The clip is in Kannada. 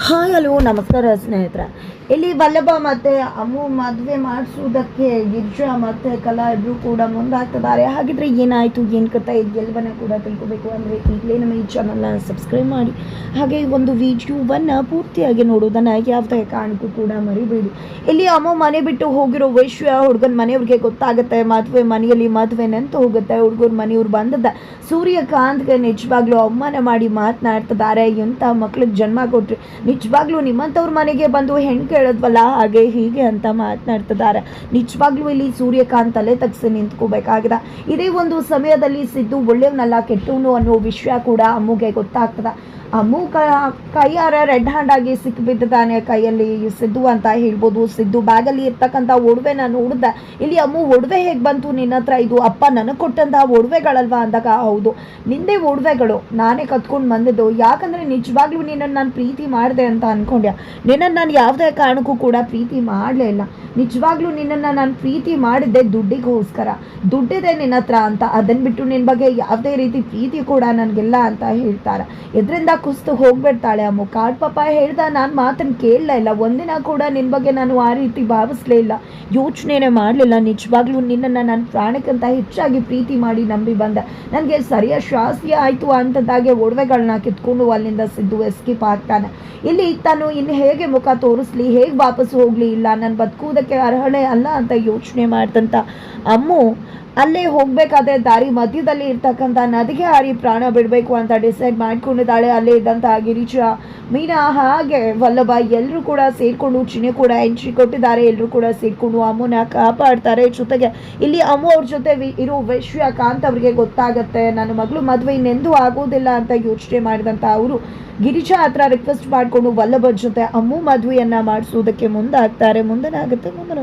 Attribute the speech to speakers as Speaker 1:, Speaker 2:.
Speaker 1: ಹಾಯ್, ಹಲೋ, ನಮಸ್ಕಾರ ಸ್ನೇಹಿತರೆ. ಇಲ್ಲಿ ವಲ್ಲಭ ಮತ್ತೆ ಅಮ್ಮು ಮದುವೆ ಮಾಡಿಸುವುದಕ್ಕೆ ಗಿರ್ಜಾ ಮತ್ತೆ ಕಲಾ ಇಬ್ಬರು ಕೂಡ ಮುಂದಾಗ್ತಿದ್ದಾರೆ. ಹಾಗಿದ್ರೆ ಏನಾಯಿತು, ಏನು ಇದು ಎಲ್ಲವನ್ನ ಕೂಡ ತಿಳ್ಕೊಬೇಕು ಅಂದರೆ ಈಗಲೇ ನಮ್ಮ ಈ ಚಾನಲ್ನ ಸಬ್ಸ್ಕ್ರೈಬ್ ಮಾಡಿ. ಹಾಗೆ ಒಂದು ವಿಡಿಯೋವನ್ನು ಪೂರ್ತಿಯಾಗಿ ನೋಡೋದನ್ನು ಯಾವುದೇ ಕಾರಣಕ್ಕೂ ಕೂಡ ಮರಿಬೇಡಿ. ಇಲ್ಲಿ ಅಮ್ಮ ಮನೆ ಬಿಟ್ಟು ಹೋಗಿರೋ ವೈಶ್ಯ ಹುಡುಗನ ಮನೆಯವ್ರಿಗೆ ಗೊತ್ತಾಗುತ್ತೆ. ಮದುವೆ ಮನೆಯಲ್ಲಿ ಮದುವೆ ನೆಂತು ಹೋಗುತ್ತೆ. ಹುಡುಗರು ಮನೆಯವ್ರು ಬಂದದ ಸೂರ್ಯಕಾಂತ್ಗೆ ನಿಜವಾಗ್ಲೂ ಅವಮಾನ ಮಾಡಿ ಮಾತನಾಡ್ತಿದ್ದಾರೆ. ಎಂಥ ಮಕ್ಳಿಗೆ ಜನ್ಮ ಕೊಟ್ರಿ. ನಿಜವಾಗ್ಲೂ ನಿಮ್ಮಂಥವ್ರ ಮನೆಗೆ ಬಂದು ಹೆಣ್ಣು ಕೇಳೋದ್ವಲ್ಲ, ಹಾಗೆ ಹೀಗೆ ಅಂತ ಮಾತನಾಡ್ತಿದ್ದಾರೆ. ನಿಜವಾಗ್ಲೂ ಇಲ್ಲಿ ಸೂರ್ಯಕಾಂತ್ ತಲೆ ತಗ್ಸಿ ನಿಂತ್ಕೋಬೇಕಾಗಿದೆ. ಇದೇ ಒಂದು ಸಮಯದಲ್ಲಿ ಸಿದ್ದು ಒಳ್ಳೆಯವನಲ್ಲ, ಕೆಟ್ಟವನು ಅನ್ನೋ ವಿಷಯ ಕೂಡ ಅಮ್ಮಗೆ ಗೊತ್ತಾಗ್ತದೆ. ಅಮ್ಮು ಕ ಕೈಯಾರ ರೆಡ್ ಹ್ಯಾಂಡ್ ಆಗಿ ಸಿಕ್ಕಿಬಿದ್ದಾನೆ ಕೈಯಲ್ಲಿ ಸಿದ್ದು ಅಂತ ಹೇಳ್ಬೋದು. ಸಿದ್ದು ಬ್ಯಾಗಲ್ಲಿ ಇರ್ತಕ್ಕಂಥ ನಾನು ನೋಡಿದೆ, ಇಲ್ಲಿ ಅಮ್ಮು ಒಡವೆ ಹೇಗೆ ಬಂತು? ನಿನ್ನ ಹತ್ರ ಇದು ಅಪ್ಪ ನನಗೆ ಕೊಟ್ಟಂತಹ ಒಡವೆಗಳಲ್ವಾ ಅಂದಾಗ, ಹೌದು. ನಿಂದೆ ಒಡವೆಗಳು. ನಾನೇ ಕತ್ಕೊಂಡು ಬಂದಿದ್ದು. ಯಾಕಂದರೆ ನಿಜವಾಗ್ಲೂ ನಿನ್ನನ್ನು ನಾನು ಪ್ರೀತಿ ಮಾಡಿದೆ ಅಂತ ಅಂದ್ಕೊಂಡ್ಯ ನಿನ್ನನ್ನು ನಾನು ಯಾವುದೇ ಕಾರಣಕ್ಕೂ ಕೂಡ ಪ್ರೀತಿ ಮಾಡಲೇ ಇಲ್ಲ. ನಿಜವಾಗ್ಲೂ ನಿನ್ನನ್ನು ನಾನು ಪ್ರೀತಿ ಮಾಡಿದ್ದೆ ದುಡ್ಡಿಗೋಸ್ಕರ. ದುಡ್ಡಿದೆ ನಿನ್ನ ಹತ್ರ ಅಂತ. ಅದನ್ನು ಬಿಟ್ಟು ನಿನ್ನ ಬಗ್ಗೆ ಯಾವುದೇ ರೀತಿ ಪ್ರೀತಿ ಕೂಡ ನನಗಿಲ್ಲ ಅಂತ ಹೇಳ್ತಾರೆ. ಇದರಿಂದ ಕುಸ್ತು ಹೋಗ್ಬಿಡ್ತಾಳೆ ಅಮ್ಮು. ಕಾಡು ಪಾಪ ಹೇಳ್ದ ನಾನು ಮಾತನ್ನು ಕೇಳಲೇ ಇಲ್ಲ. ಒಂದಿನ ಕೂಡ ನಿನ್ನ ಬಗ್ಗೆ ನಾನು ಆ ರೀತಿ ಭಾವಿಸ್ಲೇ ಇಲ್ಲ. ಯೋಚನೆನೇ ಮಾಡಲಿಲ್ಲ. ನಿಜವಾಗ್ಲೂ ನಿನ್ನನ್ನು ನಾನು ಪ್ರಾಣಕ್ಕಿಂತ ಹೆಚ್ಚಾಗಿ ಪ್ರೀತಿ ಮಾಡಿ ನಂಬಿ ಬಂದೆ. ನನಗೆ ಸರಿಯಾದ ಶಾಸ್ತಿ ಆಯಿತು ಅಂತದಾಗೆ ಒಡವೆಗಳನ್ನ ಕಿತ್ಕೊಂಡು ಅಲ್ಲಿಂದ ಸಿದ್ದು ಎಸ್ಕೇಪ್ ಆಗ್ತಾನೆ. ಇಲ್ಲಿ ತಾನು ಇನ್ನು ಹೇಗೆ ಮುಖ ತೋರಿಸ್ಲಿ, ಹೇಗೆ ವಾಪಸ್ ಹೋಗಲಿ ಇಲ್ಲ. ನಾನು ಬದುಕುವುದಕ್ಕೆ ಅರ್ಹಳೆ ಅಲ್ಲ ಅಂತ ಯೋಚನೆ ಮಾಡ್ತಂತ. ಅಮ್ಮು ಅಲ್ಲೇ ಹೋಗ್ಬೇಕಾದ್ರೆ ದಾರಿ ಮಧ್ಯದಲ್ಲಿ ಇರ್ತಕ್ಕಂಥ ನದಿಗೆ ಹಾರಿ ಪ್ರಾಣ ಬಿಡಬೇಕು ಅಂತ ಡಿಸೈಡ್ ಮಾಡ್ಕೊಂಡಿದ್ದಾಳೆ. ಅಲ್ಲೇ ಇದ್ದಂತಹ ಗಿರಿಜ ಮೀನಾ ಹಾಗೆ ವಲ್ಲಭ ಎಲ್ಲರೂ ಕೂಡ ಸೇರಿಕೊಂಡು ಚಿನ್ನೆ ಕೂಡ ಎಂಟ್ರಿ ಕೊಟ್ಟಿದ್ದಾರೆ. ಎಲ್ಲರೂ ಕೂಡ ಸೇರಿಕೊಂಡು ಅಮ್ಮನ ಕಾಪಾಡ್ತಾರೆ. ಜೊತೆಗೆ ಇಲ್ಲಿ ಅಮ್ಮ ಅವ್ರ ಜೊತೆ ಇರೋ ವಿಷಯ ಕಾಂತ್ ಅವರಿಗೆ ಗೊತ್ತಾಗತ್ತೆ. ನನ್ನ ಮಗಳು ಮದುವೆ ಇನ್ನೆಂದೂ ಆಗೋದಿಲ್ಲ ಅಂತ ಯೋಚನೆ ಮಾಡಿದಂಥ ಅವರು ಗಿರಿಜಾ ಹತ್ರ ರಿಕ್ವೆಸ್ಟ್ ಮಾಡಿಕೊಂಡು ವಲ್ಲಭ ಜೊತೆ ಅಮ್ಮು ಮದುವೆಯನ್ನು ಮಾಡಿಸೋದಕ್ಕೆ ಮುಂದಾಗ್ತಾರೆ. ಮುಂದನಾಗುತ್ತೆ, ಮುಂದಿನ